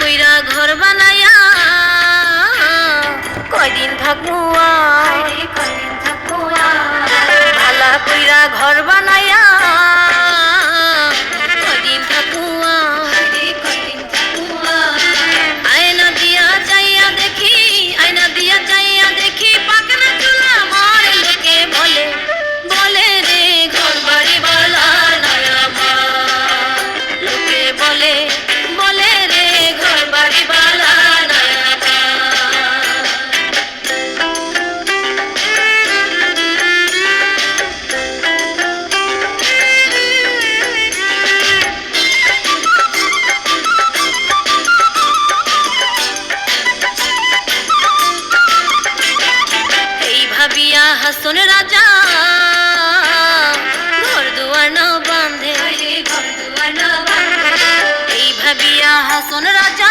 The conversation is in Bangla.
কইরা ঘর বানায়া কয়দিন থাকব কয়দিন থাকব ভালা কইরা ঘর বানায়া सुन राजा बांधे भविया सुन राजा